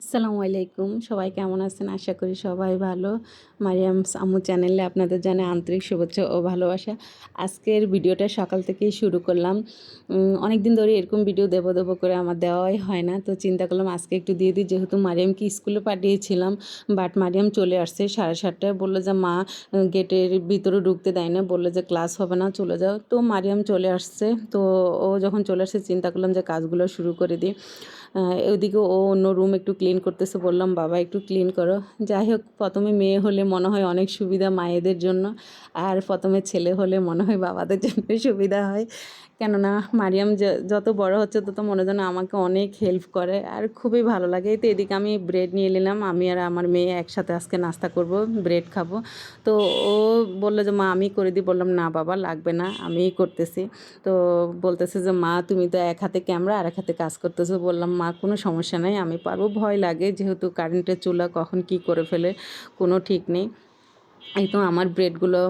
আসসালামু আলাইকুম। সবাই কেমন আছেন? আশা করি সবাই ভালো। মারিয়াম আম্মু চ্যানেলে আপনাদের জানে আন্তরিক শুভেচ্ছা ও ভালোবাসা। আজকের ভিডিওটা সকাল থেকেই শুরু করলাম। অনেক দিন ধরে এরকম ভিডিও দেবো দেবো করে আমার দেওয়াই হয় না। তো চিন্তা করলাম আজকে একটু দিয়ে দিই। যেহেতু মারিয়ামকে স্কুলে পাঠিয়েছিলাম, বাট মারিয়াম চলে আসছে সাড়ে সাতটায়। বলল যে, মা গেটের ভিতরে ঢুকতে দেয় না। বলল যে, ক্লাস হবে না, চলে যাও। তো মারিয়াম চলে আসছে। তো ও যখন চলে আসছে, চিন্তা করলাম যে, কাজগুলো শুরু করে দিই। ওইদিকে ও অন্য রুম একটু ক্লিন করতেছে, বললাম, বাবা, একটু ক্লিন করো। যাই হোক, প্রথমে মেয়ে হলে মনে হয় অনেক সুবিধা মায়েদের জন্য, আর প্রথমে ছেলে হলে মনে হয় বাবাদের জন্য সুবিধা হয়। কেননা মারিয়াম যত বড় হচ্ছে, তত মনে যেন আমাকে অনেক হেল্প করে আর খুবই ভালো লাগে। তো এদিকে আমি ব্রেড নিয়ে নিলাম। আমি আর আমার মেয়ে একসাথে আজকে নাস্তা করব ব্রেড খাব। তো ও বলল যে, মা, আমি করে দিই। বললাম, না বাবা, লাগবে না, আমিই করতেছি। তো বলতেছে যে, মা, তুমি তো এক হাতে ক্যামেরা আর এক হাতে কাজ করতেছো। বললাম, মা, কোনো সমস্যা নেই, আমি পারব। ভয় লাগে, যেহেতু কারেন্টের চুলা কখন কি করে ফেলে, কোনো ঠিক নেই। এই তো আমার ব্রেডগুলো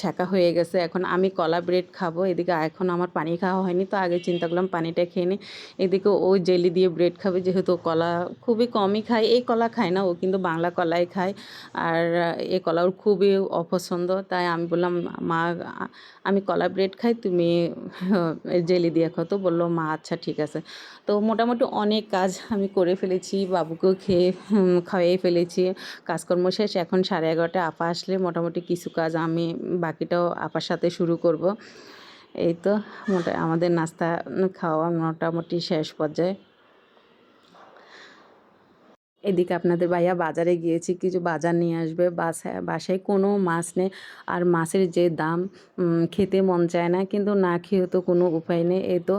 ছ্যাঁকা হয়ে গেছে। এখন আমি কলা ব্রেড খাব, এদিকে এখন আমার পানি খাওয়া হয়নি, তো আগে চিন্তা করলাম পানিটা খেয়ে নিই এদিকে ও জেলি দিয়ে ব্রেড খাবে, যেহেতু কলা খুবই কমই খায়, এই কলা খায় না ও, কিন্তু বাংলা কলাই খায়। আর এই কলা ওর খুবই অপছন্দ, তাই আমি বললাম, মা, আমি কলা ব্রেড খাই, তুমি জেলি দিয়ে খাও। তো বলল, মা আচ্ছা ঠিক আছে। তো মোটামুটি অনেক কাজ আমি করে ফেলেছি, বাবুকেও খেয়ে খাইয়ে ফেলেছি। কাজকর্ম শেষ, এখন সাড়ে এগারোটা আপা আসলে মোটামুটি কিছু কাজ আমি বাকিটাও আপার সাথে শুরু করব। এই তো মোটা, আমাদের নাস্তা খাওয়া মোটামুটি শেষ পর্যায়ে। এদিকে আপনাদের ভাইয়া বাজারে গিয়েছি, কিছু বাজার নিয়ে আসবে। বাসায় বাসায় কোনো মাছ নেই। আর মাছের যে দাম খেতে মন চায় না, কিন্তু না খেয়েও তো কোনো উপায় নেই। এই তো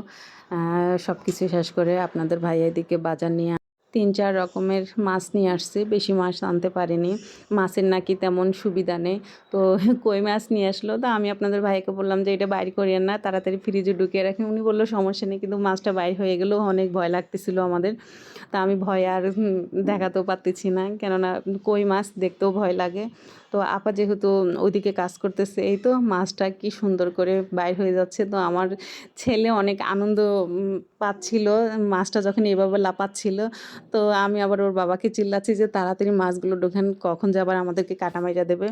সব কিছু শেষ করে আপনাদের ভাইয়া এদিকে বাজার নিয়ে তিন চার রকমের মাছ নিয়ে আসছে। বেশি মাছ আনতে পারিনি। মাছের নাকি তেমন সুবিধা নেই। তো কই মাছ নিয়ে আসলো? তো আমি আপনাদের ভাইকে বললাম যে, এটা বাইর করিয়েন না, তাড়াতাড়ি ফ্রিজে ঢুকিয়ে রাখি উনি বলল, সমস্যা নেই, কিন্তু মাছটা বাইর হয়ে গেলেও অনেক ভয় লাগতেছিল আমাদের। তা আমি ভয় আর দেখাতেও পারতেছি না। কেননা কই মাছ দেখতেও ভয় লাগে। তো আপা যেহেতু ওইদিকে কাজ করতেছে, এই তো মাছটা কি সুন্দর করে বাইর হয়ে যাচ্ছে। তো আমার ছেলে অনেক আনন্দ পাচ্ছিল, মাছটা যখন এভাবে লাপাচ্ছিল। তো আমি আবার ওর বাবাকে চিল্লাচ্ছি যে, তাড়াতাড়ি মাছগুলো ঢোকেন কখন যে আবার আমাদেরকে কাটা মাইরা দেবে?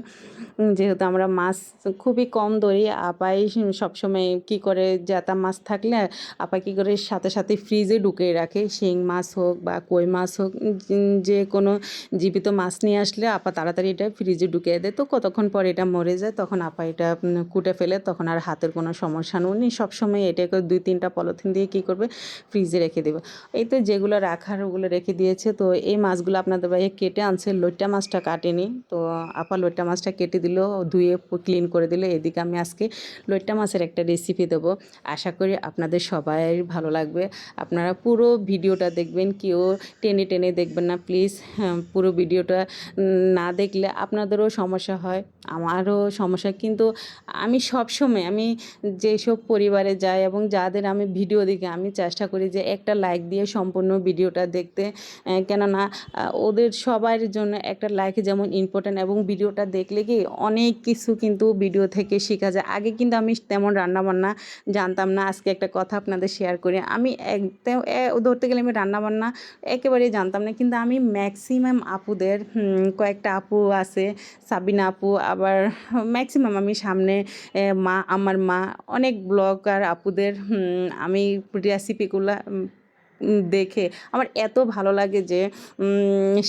যেহেতু আমরা মাছ খুবই কম ধরি, আপাই সবসময় কি করে জ্যাতা মাছ থাকলে, আপা কী করে সাথে সাথে ফ্রিজে ঢুকিয়ে রাখে। শিং মাছ হোক বা কই মাছ হোক যে কোনো জীবিত মাছ নিয়ে আসলে আপা তাড়াতাড়ি এটা ফ্রিজে ঢুকিয়ে দেয় তো, কতক্ষণ পর এটা মরে যায়, তখন আপা এটা কুটে ফেলে, তখন আর হাতের কোনো সমস্যা নেই। উনি সবসময় এটাকে দুই তিনটা পলিথিন দিয়ে কী করবে? ফ্রিজে রেখে দেবে। এই তো যেগুলো রাখার ওগুলো রেখে দিয়েছে, তো এই মাছগুলো আপনাদের ভাইয়ে কেটে আনছে, লইট্টা মাছটা কাটেনি। তো আপা লইট্টা মাছটা কেটে দিল, ধুয়ে ক্লিন করে দিল। এদিকে আমি আজকে লইট্টা মাছের একটা রেসিপি দেবো। আশা করি আপনাদের সবাই ভালো লাগবে। আপনারা পুরো ভিডিওটা দেখবেন, কেউ টেনে টেনে দেখবেন না। প্লিজ পুরো ভিডিওটা না দেখলে আপনাদেরও সমস্যা হয়, আমারও সমস্যা। কিন্তু আমি সবসময়, আমি যেসব পরিবারে যাই এবং যাদের আমি ভিডিও দেখি, আমি চেষ্টা করি যে একটা লাইক দিয়ে সম্পূর্ণ ভিডিওটা দেখতে। কেননা ওদের সবার জন্য একটা লাইক যেমন ইম্পর্ট্যান্ট এবং ভিডিওটা দেখলে কি অনেক কিছু কিন্তু ভিডিও থেকে শেখা যায়। আগে কিন্তু আমি তেমন রান্নাবান্না জানতাম না। আজকে একটা কথা আপনাদের শেয়ার করি। আমি একদম ধরতে গেলে আমি রান্নাবান্না একেবারেই জানতাম না। কিন্তু আমি ম্যাক্সিমাম আপুদের কয়েকটা আপু আছে সাবিনা আপু আবার ম্যাক্সিমাম আমি সামনে মা আমার মা অনেক ব্লগার আপুদের আমি রেসিপিগুলো দেখে। আমার এত ভালো লাগে যে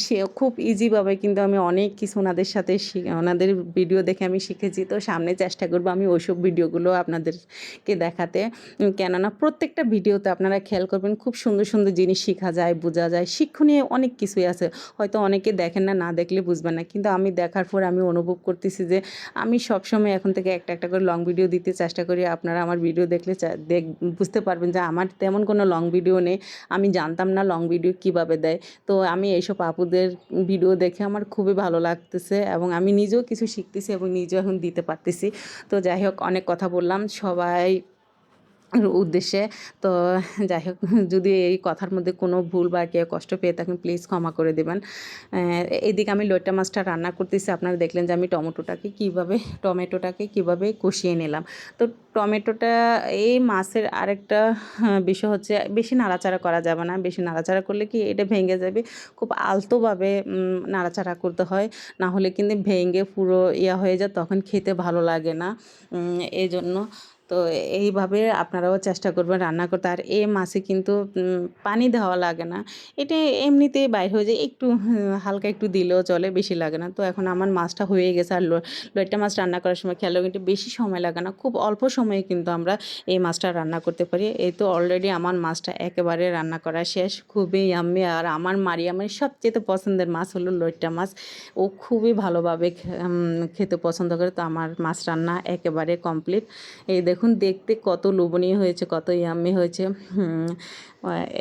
সে খুব ইজিভাবে কিন্তু আমি অনেক কিছু ওনাদের সাথে ওনাদের ভিডিও দেখে আমি শিখেছি। তো সামনে চেষ্টা করব আমি ওইসব ভিডিওগুলো আপনাদেরকে দেখাতে। কেননা প্রত্যেকটা ভিডিওতে আপনারা খেয়াল করবেন খুব সুন্দর সুন্দর জিনিস শেখা যায়, বোঝা যায়। শিক্ষণীয় অনেক কিছুই আছে। হয়তো অনেকে দেখেন না না দেখলে বুঝবেন না। কিন্তু আমি দেখার পর আমি অনুভব করতেছি যে, আমি সবসময় এখন থেকে একটা একটা করে লং ভিডিও দিতে চেষ্টা করি। আপনারা আমার ভিডিও দেখলে দেখ, বুঝতে পারবেন যে আমার তেমন কোনো লং ভিডিও নেই। আমি জানতাম না লং ভিডিও কীভাবে দেয়। তো আমি এইসব আপুদের ভিডিও দেখে আমার খুবই ভালো লাগতেছে এবং আমি নিজেও কিছু শিখতেছি এবং নিজেও এখন দিতে পারতেছি। তো যাই হোক, অনেক কথা বললাম। সবাই উদ্দেশ্যে। তো যাই হোক যদি এই কথার মধ্যে কোনো ভুল বা কেউ কষ্ট পেয়ে থাকেন প্লিজ ক্ষমা করে দেবেন। এদিকে আমি লোটা মাছটা রান্না করতেছি। আপনারা দেখলেন যে আমি টমেটোটাকে কীভাবে টমেটোটাকে কীভাবে কষিয়ে নিলাম। তো টমেটোটা এই মাছের আরেকটা আহ, বিষয় হচ্ছে বেশি নাড়াচাড়া করা যাবে না। বেশি নাড়াচাড়া করলে কি এটা ভেঙে যাবে? খুব আলতোভাবে নাড়াচাড়া করতে হয়। না হলে কিন্তু ভেঙে পুরো ইয়া হয়ে যায় তখন খেতে ভালো লাগে না। এই জন্য তো এইভাবে আপনারাও চেষ্টা করবেন রান্না করতে। আর এ মাছে কিন্তু পানি দেওয়া লাগে না। এটা এমনিতেই বাইর হয়ে যায়, একটু হালকা একটু দিলেও চলে, বেশি লাগে না। তো এখন আমার মাছটা হয়ে গেছে, আর লইট্টা মাছ রান্না করার সময় খেয়াল কিন্তু বেশি সময় লাগে না। খুব অল্প সময়ে কিন্তু আমরা এই মাছটা রান্না করতে পারি। এই তো অলরেডি আমার মাছটা একেবারে রান্না করা শেষ। খুবই আমি আর আমার মারিয়ামের সবচেয়ে পছন্দের মাছ হলো লইট্টা মাছ। ও খুবই ভালোভাবে খেতে পছন্দ করে। তো আমার মাছ রান্না একেবারে কমপ্লিট এই দেখুন, দেখতে কত লোভনীয় হয়েছে, কত ইয়াম্মি হয়েছে।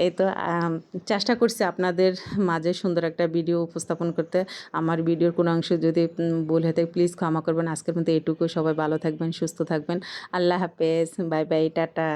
এই তো চেষ্টা করছি আপনাদের মাঝে সুন্দর একটা ভিডিও উপস্থাপন করতে। আমার ভিডিওর কোনো অংশ যদি ভুল হয়ে থাকে প্লিজ ক্ষমা করবেন। আজকের মধ্যে এটুকু সবাই ভালো থাকবেন, সুস্থ থাকবেন। আল্লাহ হাফেজ। Bye bye, tata.